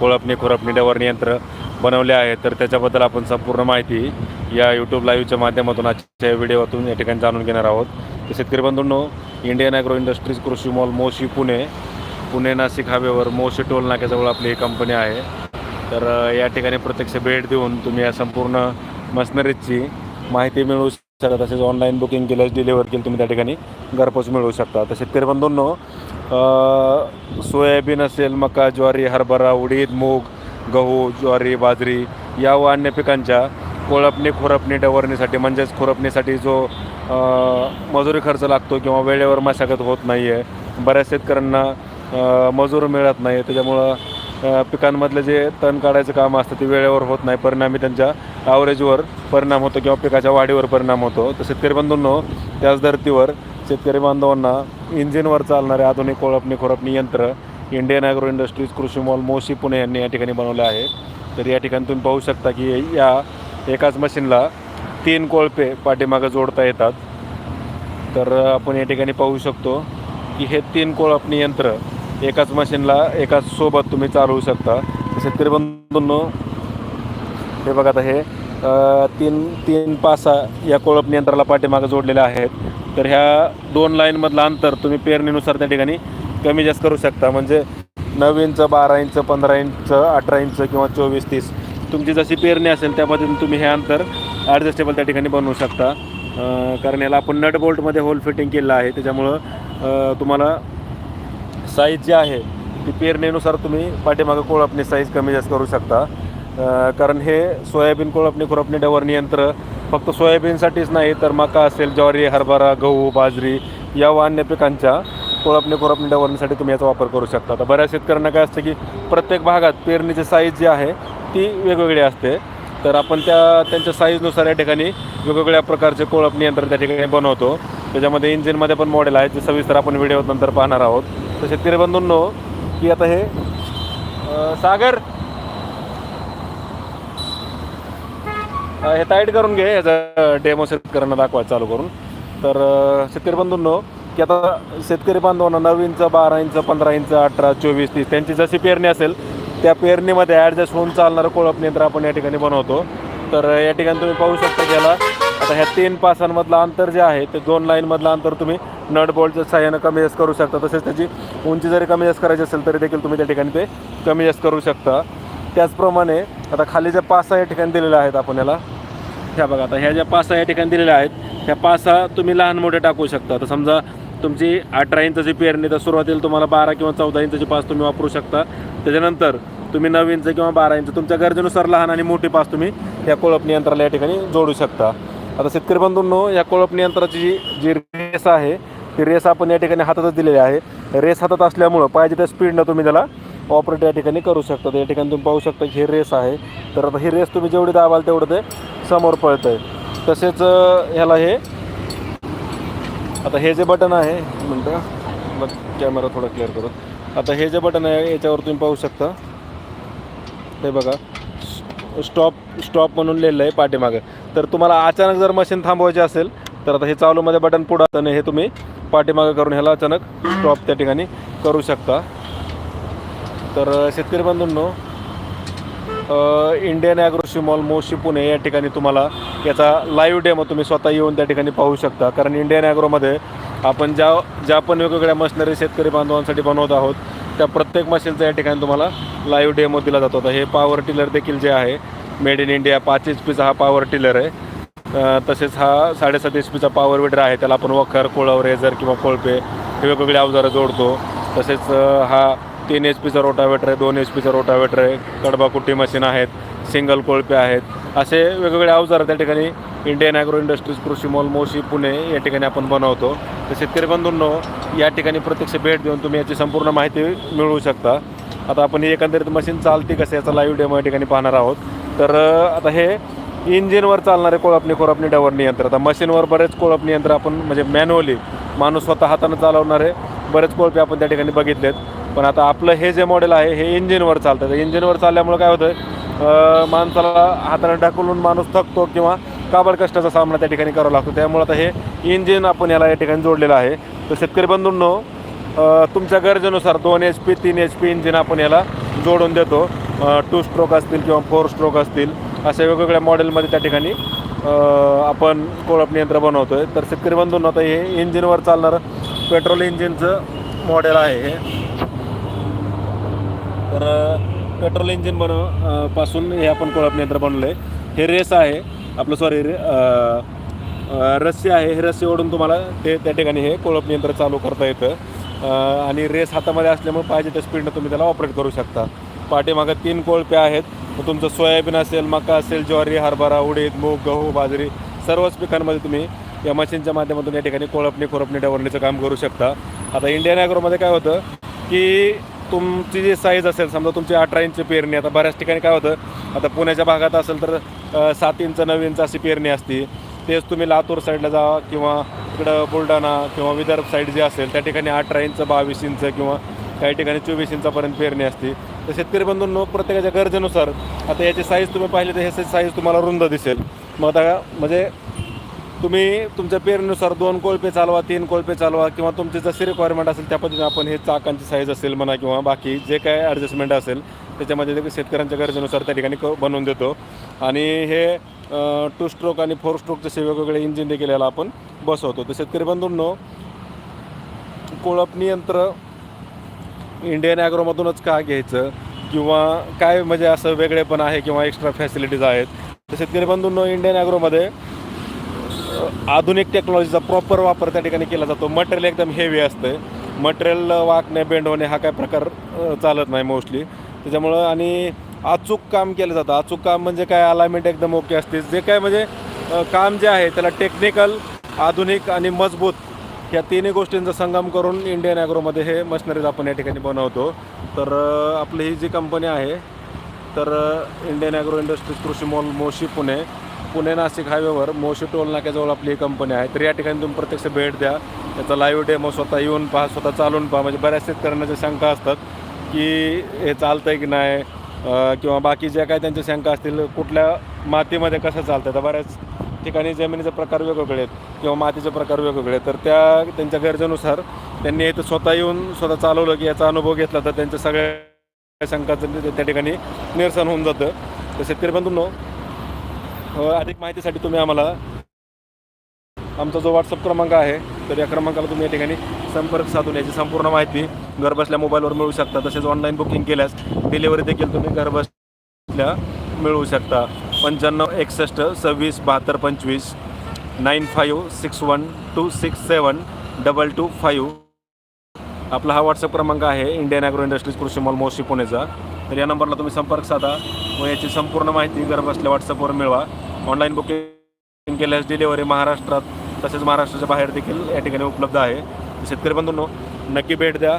कोळपणी खुरपणी डवरणी यंत्र बनवले आहे. तर त्याच्याबद्दल आपण संपूर्ण माहिती या यूट्यूब लाईव्हच्या माध्यमातून आजच्या व्हिडिओतून या ठिकाणी जाणून घेणार आहोत. तर शेतकरी बंधूंनो Indian agro industries Krushi mall Moshi Pune Pune Nashik हायवेवर मोशी टोल नाक्याजवळ आपली ही कंपनी आहे. तर या ठिकाणी प्रत्यक्ष भेट देऊन तुम्ही या संपूर्ण मशनरीजची माहिती मिळवू शकता तसेच ऑनलाईन बुकिंग केल्यास डिलिव्हर केली तुम्ही त्या ठिकाणी घरपोच मिळवू शकता. तर शेतकरी बंधूंनो सोयाबीन असेल मका ज्वारी हरभरा उडीद मूग गहू ज्वारी बाजरी या व अन्य पिकांच्या कोळपणी खुरपणी डवरणीसाठी म्हणजेच खुरपणीसाठी जो मजुरी खर्च लागतो किंवा वेळेवर मशागत होत नाही आहे बऱ्याच शेतकऱ्यांना मजूर मिळत नाही त्याच्यामुळं पिकांमधलं जे तण काढायचं काम असतं ते वेळेवर होत नाही. परिणामी त्यांच्या ॲव्हरेजवर परिणाम होतो किंवा पिकाच्या वाढीवर परिणाम होतो. तर शेतकरी बंधूंनो त्याच धर्तीवर शेतकरी बांधवांना इंजिनवर चालणारे आधुनिक कोळपणी खोरपणी यंत्र Indian agro industries Krushi mall Moshi Pune यांनी या ठिकाणी बनवलं आहे. तर या ठिकाणी तुम्ही पाहू शकता की या एकाच मशीनला तीन कोळपे पाठीमागं जोडता येतात. तर आपण या ठिकाणी पाहू शकतो की हे तीन कोळपणी यंत्र एकाच मशीनला एकाच सोबत तुम्ही चालवू शकता. शेतकरी बंधूंनो हे बघा आता हे तीन तीन पासा या कोळप नियंत्रणाला पाठीमागं जोडलेले आहेत. तर ह्या दोन लाईनमधलं अंतर तुम्ही पेरणीनुसार त्या ठिकाणी कमी जास्त करू शकता. म्हणजे नऊ इंच बारा इंच पंधरा इंच अठरा इंच किंवा चोवीस तीस तुमची जशी पेरणी असेल त्या पद्धतीने तुम्ही हे अंतर ॲडजस्टेबल त्या ठिकाणी बनवू शकता. कारण याला आपण नट बोल्टमध्ये होल फिटिंग केलं आहे. त्याच्यामुळं तुम्हाला साईज जी आहे ती पेरणीनुसार तुम्ही पाठीमागं कोळपणी साईज कमी जास्त करू शकता. कारण हे सोयाबीन कोळपणी खुरपणी डवरणी यंत्र फक्त सोयाबीनसाठीच नाही तर मका असेल ज्वारी हरभरा गहू बाजरी या व अन्य पिकांच्या कोळपणी खुरपणी डवरणीसाठी तुम्ही याचा वापर करू शकता. तर बऱ्याच शेतकऱ्यांना काय असतं की प्रत्येक भागात पेरणीची साईज जी आहे ती वेगवेगळी असते. तर आपण त्या त्यांच्या साईजनुसार या ठिकाणी वेगवेगळ्या प्रकारचे कोळपणी यंत्र त्या ठिकाणी बनवतो. त्याच्यामध्ये इंजिनमध्ये पण मॉडेल आहे ते सविस्तर आपण व्हिडिओ नंतर पाहणार आहोत. तर शेतकरी बंधूंनो की आता हे सागर हे टाईट करून घे याचा डेमो शेतकऱ्यांना दाखवा चालू करून. तर शेतकरी बंधूंनो की आता शेतकरी बांधवांना नऊ इंच बारा इंच पंधरा इंच अठरा चोवीस तीस त्यांची जशी पेरणी असेल त्या पेरणीमध्ये ॲडजस्ट होऊन चालणारं कोळप यंत्र आपण या ठिकाणी बनवतो. तर या ठिकाणी तुम्ही पाहू शकता की याला आता ह्या तीन पासांमधलं अंतर जे आहे ते दोन लाईनमधलं अंतर तुम्ही नट बोल्टच्या सहाय्यानं कमी जास्त करू शकता. तसेच त्याची उंची जरी कमी जास्त करायची असेल तरी देखील तुम्ही त्या ठिकाणी ते कमी जास्त करू शकता. त्याचप्रमाणे आता खाली ज्या पासा या ठिकाणी दिलेल्या आहेत आपण याला ह्या बघा आता ह्या ज्या पासा या ठिकाणी दिलेल्या आहेत ह्या पासा तुम्ही लहान मोठे टाकू शकता. तर समजा तुमची अठरा इंचाची पेरणी तर सुरुवातीला तुम्हाला बारा किंवा चौदा इंचाची पास तुम्ही वापरू शकता. त्याच्यानंतर तुम्ही नऊ इंच किंवा बारा इंच तुमच्या गरजेनुसार लहान आणि मोठी पास तुम्ही या कोळपणी यंत्राला या ठिकाणी जोडू शकता. आता शेतकरी बंधूंनो या कोळप नियंत्रणाची जी जी रेस आहे ती रेस आपण या ठिकाणी हातातच दिलेली आहे. रेस हातात असल्यामुळं पाहिजे त्या स्पीडनं तुम्ही त्याला ऑपरेट या ठिकाणी करू शकता. या ठिकाणी तुम्ही पाहू शकता की हे रेस आहे. तर आता ही रेस तुम्ही जेवढी दाबाल तेवढं ते समोर पळतं आहे तसेच ह्याला हे आता हे जे बटन आहे म्हणतं मग कॅमेरा थोडा क्लिअर करू आता हे जे बटन आहे याच्यावर तुम्ही पाहू शकता. हे बघा. स्टॉप स्टॉप म्हणून लिहिलं आहे पाठीमागं. तर तुम्हाला अचानक जर मशीन थांबवायची असेल तर आता हे चालूमध्ये बटन पुढं असताना हे तुम्ही पाठीमागं करून ह्याला अचानक स्टॉप त्या ठिकाणी करू शकता. तर शेतकरी बंधूंनो इंडियन ॲग्रोशी मॉल मोशी पुणे या ठिकाणी तुम्हाला याचा लाईव्ह डेमो तुम्ही स्वतः येऊन त्या ठिकाणी पाहू शकता. कारण इंडियन ॲग्रोमध्ये आपण ज्या ज्या पण वेगवेगळ्या मशिनरी शेतकरी बांधवांसाठी बनवत आहोत त्या प्रत्येक मशीनचा या ठिकाणी तुम्हाला लाईव्ह डेमो दिला जातो. आता हे पॉवर टिलर देखील जे आहे मेड इन इंडिया पाच एच पीचा हा पॉवर टिलर आहे. तसेच हा साडेसात एच पीचा पॉवर विडर आहे. त्याला आपण वखर कोळव रेझर किंवा कोळपे हे वेगवेगळे अवजारं जोडतो. तसेच हा तीन एच पीचा रोटावेटर आहे दोन एच पीचा रोटावेटर आहे. कडबाकुट्टी मशीन आहेत सिंगल कोळपे आहेत. असे वेगवेगळे अवजारं त्या ठिकाणी Indian agro industries Krushi mall Moshi Pune या ठिकाणी आपण बनवतो. तर शेतकरी बंधूंनो या ठिकाणी प्रत्यक्ष भेट देऊन तुम्ही याची संपूर्ण माहिती मिळवू शकता. आता आपण ही एकंदरीत मशीन चालते कसं याचा लाईव्ह डेमो या ठिकाणी पाहणार आहोत. तर आता हे इंजिनवर चालणारे कोळपणी कोळपणी डवरणी यंत्र आता मशीनवर बरेच कोळपणी यंत्र आपण म्हणजे मॅन्युअली माणूस स्वतः हातानं चालवणारे बरेच कोळपे आपण त्या ठिकाणी बघितलेत. पण आता आपलं हे जे मॉडेल आहे हे इंजिनवर चालतं. तर इंजिनवर चालल्यामुळं काय होतं माणसाला हाताने ढकलून माणूस थकतो किंवा काबड कष्टाचा सामना त्या ठिकाणी करावा लागतो. त्यामुळे आता हे इंजिन आपण याला या ठिकाणी जोडलेलं आहे. तर शेतकरी बंधूंनो तुमच्या गरजेनुसार दोन एच पी तीन एच पी इंजिन आपण याला जोडून देतो. टू स्ट्रोक असतील किंवा फोर स्ट्रोक असतील अशा वेगवेगळ्या मॉडेलमध्ये त्या ठिकाणी आपण कोळपणी यंत्र बनवतो आहे तर शेतकरी बंधूंना आता हे इंजिनवर चालणारं पेट्रोल इंजिनचं मॉडेल आहे हे. तर पेट्रोल इंजिन बनवपासून हे आपण कोळपणी यंत्र बनवलं आहे हे रेस आहे आपलं सॉरी रस्सी आहे हे रस्सी ओढून तुम्हाला ते त्या ठिकाणी हे कोळप यंत्र चालू करता येतं. आणि रेस हातामध्ये असल्यामुळे पाहिजे त्या स्पीडनं तुम्ही त्याला ऑपरेट करू शकता. पाठीमागं तीन कोळपे आहेत. तुमचं सोयाबीन असेल मका असेल ज्वारी हरभरा उडीद मूग गहू बाजरी सर्वच पिकांमध्ये तुम्ही या मशीनच्या माध्यमातून या ठिकाणी कोळपणी खोरपणी डवरणीचं काम करू शकता. आता इंडियन ॲग्रोमध्ये काय होतं की तुमची जी साईज असेल समजा तुमची अठरा इंच पेरणी आता बऱ्याच ठिकाणी काय होतं आता पुण्याच्या भागात असेल तर सात इंच नऊ इंच अशी पेरणी असते. तेच तुम्ही लातूर साईडला जा किंवा तिकडं बुलढाणा किंवा विदर्भ साईड जे असेल त्या ठिकाणी अठरा इंच बावीस इंच किंवा काही ठिकाणी चोवीस इंचापर्यंत पेरणी असते. तर शेतकरी बंधूंनो प्रत्येकाच्या गरजेनुसार आता याची साईज तुम्ही पाहिली तर ह्याची साईज तुम्हाला रुंद दिसेल. मग आता म्हणजे तुम्ही तुमच्या पेरणीनुसार दोन कोळपे चालवा तीन कोळपे चालवा किंवा तुमची जशी रिक्वायरमेंट असेल त्या पद्धतीने आपण हे चाकांची साईज असेल म्हणा किंवा बाकी जे काय ॲडजस्टमेंट असेल त्याच्यामध्ये शेतकऱ्यांच्या गरजेनुसार त्या ठिकाणी बनवून देतो. आणि हे टू स्ट्रोक आणि फोर स्ट्रोक जसे वेगवेगळे इंजिन देखील याला आपण बसवतो. तर शेतकरी बंधूंनो कोळपणी यंत्र इंडियन ॲग्रोमधूनच का घ्यायचं? किंवा काय म्हणजे असं वेगळेपण आहे किंवा एक्स्ट्रा फॅसिलिटीज आहेत? तर शेतकरी बंधूंनो इंडियन ॲग्रोमध्ये आधुनिक टेक्नॉलॉजीचा प्रॉपर वापर त्या ठिकाणी केला जातो. मटेरियल एकदम हेवी असतं मटेरियल वाकणे बेंड होणे हा काय प्रकार चालत नाही मोस्टली त्याच्यामुळं आणि अचूक काम केलं जातं. अचूक काम म्हणजे काय? अलायमेंट एकदम ओके असते. जे काय म्हणजे काम जे आहे त्याला टेक्निकल आधुनिक आणि मजबूत या तिन्ही गोष्टींचा संगम करून इंडियन ॲग्रोमध्ये हे मशिनरीज आपण या ठिकाणी बनवतो. तर आपली ही जी कंपनी आहे तर इंडियन ॲग्रो इंडस्ट्रीज कृषी मॉल मोशी पुणे पुणे नाशिक हायवेवर मोशी टोल नाक्याजवळ आपली ही कंपनी आहे. तर या ठिकाणी तुम्ही प्रत्यक्ष भेट द्या. त्याचा लाईव्ह डेमो स्वतः येऊन पहा स्वतः चालून पहा. म्हणजे बऱ्याच शेतकऱ्यांना ज्या शंका असतात की हे चालतं आहे की नाही किंवा बाकी ज्या काय त्यांच्या शंका असतील कुठल्या मातीमध्ये कसं चालतं तर बऱ्याच ठिकाणी जमिनीचे प्रकार वेगवेगळे आहेत किंवा मातीचे प्रकार वेगवेगळे आहेत. तर त्या त्यांच्या गरजेनुसार त्यांनी इथं स्वतः येऊन स्वतः चालवलं की याचा अनुभव घेतला तर त्यांच्या सगळ्या शंकाचं त्या ठिकाणी निरसन होऊन जातं. तर शेतकरी बंधूंनो अधिक माहितीसाठी तुम्ही आम्हाला आमचा जो व्हॉट्सअप क्रमांक आहे तर या क्रमांकाला तुम्ही या ठिकाणी संपर्क साधून याची संपूर्ण माहिती घरबसल्या मोबाईलवर मिळू शकता. तसेच ऑनलाईन बुकिंग केल्यास डिलिव्हरी देखील तुम्ही घरबसल्या मिळवू शकता. पंच्याण्णव एकसष्ट सव्वीस बहात्तर पंचवीस nine five six one two six seven double two five. आपला हा व्हॉट्सअप क्रमांक आहे इंडियन ॲग्रो इंडस्ट्रीज कृषी मॉल मोशी पुणेचा. तर या नंबरला तुम्ही संपर्क साधा व याची संपूर्ण माहिती घरबसल्या व्हॉट्सअपवर मिळवा. ऑनलाईन बुकिंग केल्यास डिलिव्हरी महाराष्ट्रात तसेच महाराष्ट्राच्या बाहेर देखील या ठिकाणी उपलब्ध आहे. शेतकरी बंधूंनो नक्की भेट द्या.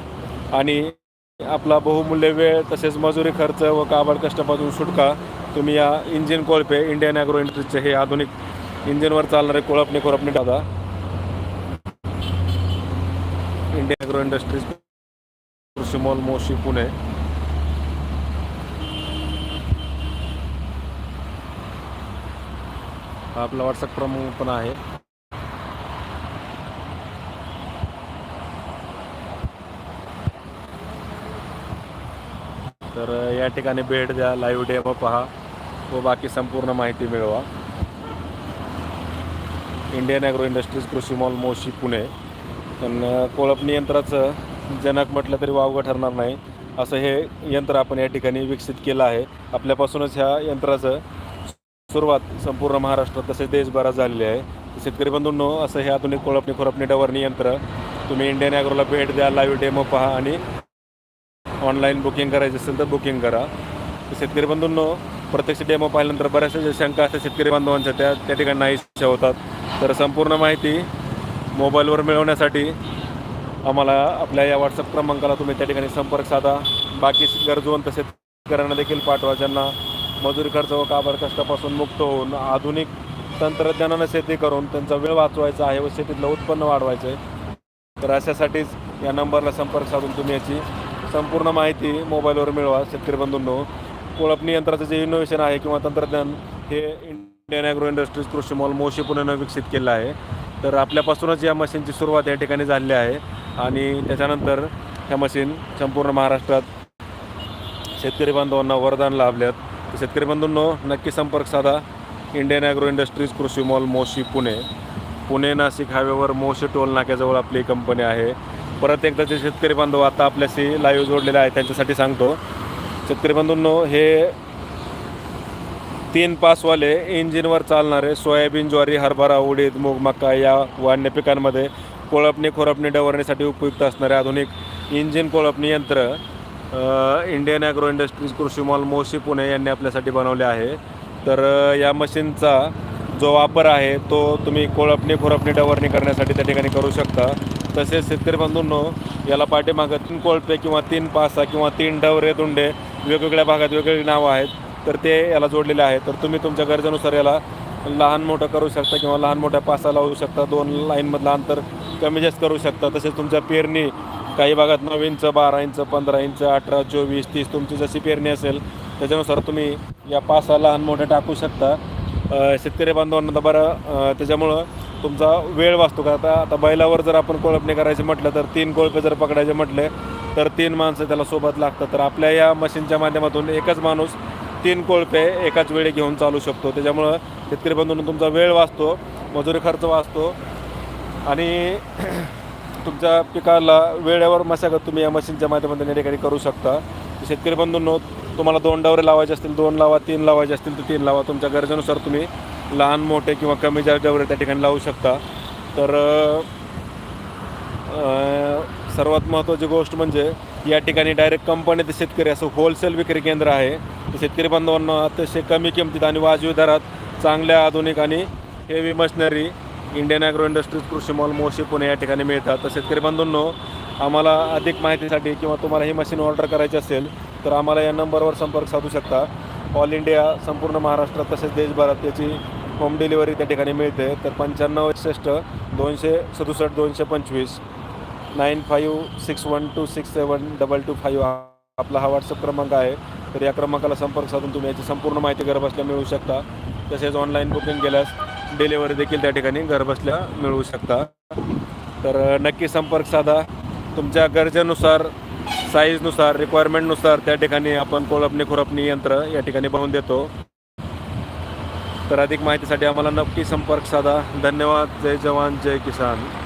आणि आपला बहुमूल्य वेळ तसेच मजुरी खर्च व काबड कष्टापासून सुटका तुम्ही या इंजिन कोळपे इंडियन ॲग्रो इंडस्ट्रीजचे हे आधुनिक इंजिनवर चालणारे कोळपणे कोळपणे दादा. इंडियन ॲग्रो इंडस्ट्रीज कृषी मॉल मोशी पुणे. हा आपला व्हॉट्सअप क्रमांक पण आहे. तर या ठिकाणी भेट द्या लाईव्ह डेमो पहा व बाकी संपूर्ण माहिती मिळवा. इंडियन ॲग्रो इंडस्ट्रीज कृषी मॉल मोशी पुणे पण कोळपणी यंत्राचं जनक म्हटलं तरी वावगं ठरणार नाही. असं हे यंत्र आपण या ठिकाणी विकसित केलं आहे. आपल्यापासूनच ह्या यंत्राचं सुरुवात संपूर्ण महाराष्ट्रात तसेच देशभरात झालेली आहे. शेतकरी बंधूंनो असं हे आधुनिक कोळपणी खोरपणी डवरणी यंत्र तुम्ही इंडियन ॲग्रोला भेट द्या लाईव्ह डेमो पहा आणि ऑनलाईन बुकिंग करायची असेल तर बुकिंग करा. शेतकरी बंधूंनो प्रत्यक्ष डेमो पाहिल्यानंतर बऱ्याचशा ज्या शंका असतात शेतकरी बांधवांच्या. त्या त्या ठिकाणी नाही इच्छा होतात. तर संपूर्ण माहिती मोबाईलवर मिळवण्यासाठी आम्हाला आपल्या या व्हॉट्सअप क्रमांकाला तुम्ही त्या ठिकाणी संपर्क साधा. बाकी गरजवंत शेतकऱ्यांना देखील पाठवा ज्यांना मजुरी खर्च व काबड कष्टापासून मुक्त होऊन आधुनिक तंत्रज्ञानानं शेती करून त्यांचा वेळ वाचवायचा आहे व शेतीतलं उत्पन्न वाढवायचं आहे तर अशासाठीच या नंबरला संपर्क साधून तुम्ही याची संपूर्ण माहिती मोबाईलवर मिळवा शेतकरी बंधूंनो. कोळपणी यंत्राचं जे इनोव्हेशन आहे किंवा तंत्रज्ञान हे इंडियन ॲग्रो इंडस्ट्रीज कृषी मॉल मोशी पुण्यानं विकसित केलं आहे. तर आपल्यापासूनच या मशीनची सुरुवात या ठिकाणी झालेली आहे. आणि त्याच्यानंतर ह्या मशीन संपूर्ण महाराष्ट्रात शेतकरी बांधवांना वरदान लाभल्यात. शेतकरी बंधूंनो नक्की संपर्क साधा. इंडियन ॲग्रो इंडस्ट्रीज कृषी मॉल मोशी पुणे. पुणे नाशिक हायवेवर मोशी टोल नाक्याजवळ आपली कंपनी आहे. परत एकदा जे शेतकरी बांधव आता आपल्याशी लाईव्ह जोडलेले आहेत त्यांच्यासाठी सांगतो. शेतकरी बांधूंनो हे तीन पासवाले इंजिनवर चालणारे सोयाबीन ज्वारी हरभरा उडीद मूग मका या वाढण्या पिकांमध्ये कोळपणी खोरपणी डवरण्यासाठी उपयुक्त असणारे आधुनिक इंजिन कोळपणी यंत्र इंडियन ॲग्रो इंडस्ट्रीज कृषी मॉल मोशी पुणे यांनी आपल्यासाठी बनवले आहे. तर या मशीनचा जो वापर आहे तो तुम्ही कोळपणी खोरपणी डवरणी करण्यासाठी त्या ठिकाणी करू शकता. तसेच शेतकरी बंधूंनो याला पाठीमागं तीन कोळपे किंवा तीन पासा किंवा तीन डवरे दुंडे वेगवेगळ्या भागात वेगवेगळी नावं आहेत. तर ते याला जोडलेले आहे तर तुम्ही तुमच्या गरजेनुसार याला लहान मोठं करू शकता किंवा लहान मोठ्या पासा लावू शकता. दोन लाईनमधलं अंतर कमी जास्त करू शकता. तसेच तुमच्या पेरणी काही भागात नऊ इंच बारा इंच पंधरा इंच अठरा चोवीस तीस तुमची जशी पेरणी असेल त्याच्यानुसार तुम्ही या पासा लहान मोठ्या टाकू शकता. शेतकरी बांधवांना तर बरं त्याच्यामुळं तुमचा वेळ वाचतो का? आता आता बैलावर जर आपण कोळपणे करायचे म्हटलं तर तीन कोळपे जर पकडायचे म्हटले तर तीन माणसं त्याला सोबत लागतात. तर आपल्या या मशीनच्या माध्यमातून एकच माणूस तीन कोळपे एकाच वेळी घेऊन चालू शकतो. त्याच्यामुळं शेतकरी बंधून तुमचा वेळ वाचतो मजुरी खर्च वाचतो आणि तुमच्या पिकाला वेळेवर मशागत तुम्ही या मशीनच्या माध्यमातून या ठिकाणी करू शकता. शेतकरी बंधूंनो तुम्हाला दोन डवरे लावायचे असतील दोन लावा तीन लावायचे असतील तर तीन लावा. तुमच्या गरजेनुसार तुम्ही लहान मोठे किंवा कमी जास्त त्या ठिकाणी लावू शकता. तर सर्वात महत्त्वाची गोष्ट म्हणजे या ठिकाणी डायरेक्ट कंपनी ते शेतकरी असं होलसेल विक्री केंद्र आहे. तर शेतकरी बांधवांना अतिशय कमी किमतीत आणि वाजवी दरात चांगल्या आधुनिक आणि heavy machinery Indian agro industries कृषी मॉल मोशी पुणे या ठिकाणी मिळतात. तर शेतकरी बंधूंनो आम्हाला अधिक माहितीसाठी किंवा तुम्हाला ही मशीन ऑर्डर करायची असेल तर आम्हाला या नंबरवर संपर्क साधू शकता. ऑल इंडिया संपूर्ण महाराष्ट्रात तसेच देशभरात त्याची होम डिलिव्हरी त्या ठिकाणी मिळते. तर पंच्याण्णव एकसष्ट दोनशे सदुसष्ट दोनशे पंचवीस nine five six one two six seven double two five आपला हा व्हॉट्सअप क्रमांक आहे. तर या क्रमांकाला संपर्क साधून तुम्ही याची संपूर्ण माहिती घरबसल्या मिळू शकता. तसेच ऑनलाईन बुकिंग केल्यास डिलिव्हरी देखील त्या ठिकाणी घरबसल्या मिळवू शकता. तर नक्की संपर्क साधा. तुमच्या गरजेनुसार साईजनुसार रिक्वायरमेंटनुसार त्या ठिकाणी आपण कोळपणी खुरपणी यंत्र या ठिकाणी बनवून देतो. तर अधिक माहितीसाठी आम्हाला नक्की संपर्क साधा. धन्यवाद. जय जवान जय किसान.